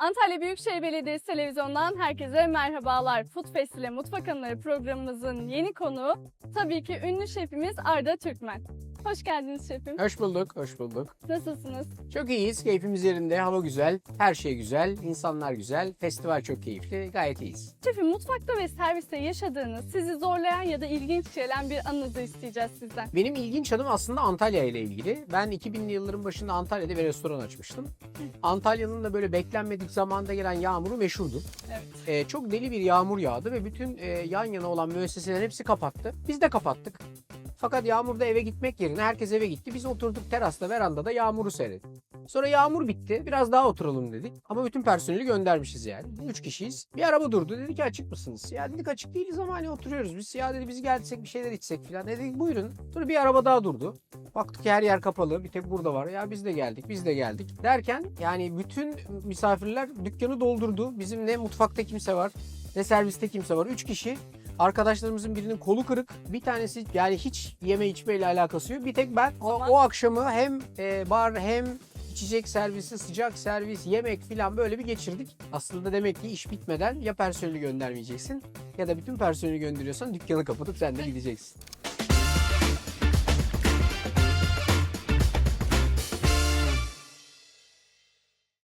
Antalya Büyükşehir Belediyesi Televizyon'dan herkese merhabalar. Food Fest ile Mutfak Anıları programımızın yeni konuğu tabii ki ünlü şefimiz Arda Türkmen. Hoş geldiniz şefim. Hoş bulduk, hoş bulduk. Nasılsınız? Çok iyiyiz, keyfimiz yerinde, hava güzel, her şey güzel, insanlar güzel, festival çok keyifli, gayet iyiyiz. Şefim mutfakta ve serviste yaşadığınız, sizi zorlayan ya da ilginç gelen bir anınızı isteyeceğiz sizden. Benim ilginç anım aslında Antalya ile ilgili. Ben 2000'li yılların başında Antalya'da bir restoran açmıştım. Antalya'nın da böyle beklenmedik zamanda gelen yağmuru meşhurdu. Evet. Ee, çok deli bir yağmur yağdı ve bütün e, yan yana olan müesseselerin hepsi kapattı. Biz de kapattık. Fakat yağmurda eve gitmek yerine herkes eve gitti. Biz oturduk terasta, verandada yağmuru seyrettik. Sonra yağmur bitti. Biraz daha oturalım dedik. Ama bütün personeli göndermişiz yani. Üç kişiyiz. Bir araba durdu. Dedi ki açık mısınız? Ya dedik açık değiliz ama hani oturuyoruz. Biz ya dedi biz gelsek bir şeyler içsek falan. Dedik buyurun. Sonra bir araba daha durdu. Baktık ki her yer kapalı. Bir tek burada var. Ya biz de geldik, biz de geldik. Derken yani bütün misafirler dükkanı doldurdu. Bizim ne mutfakta kimse var, ne serviste kimse var. Üç kişi. Arkadaşlarımızın birinin kolu kırık. Bir tanesi yani hiç yeme içmeyle alakası yok. Bir tek ben o, o akşamı hem e, bar hem içecek servisi, sıcak servis, yemek filan böyle bir geçirdik. Aslında demek ki iş bitmeden ya personeli göndermeyeceksin ya da bütün personeli gönderiyorsan dükkanı kapatıp sen de gideceksin.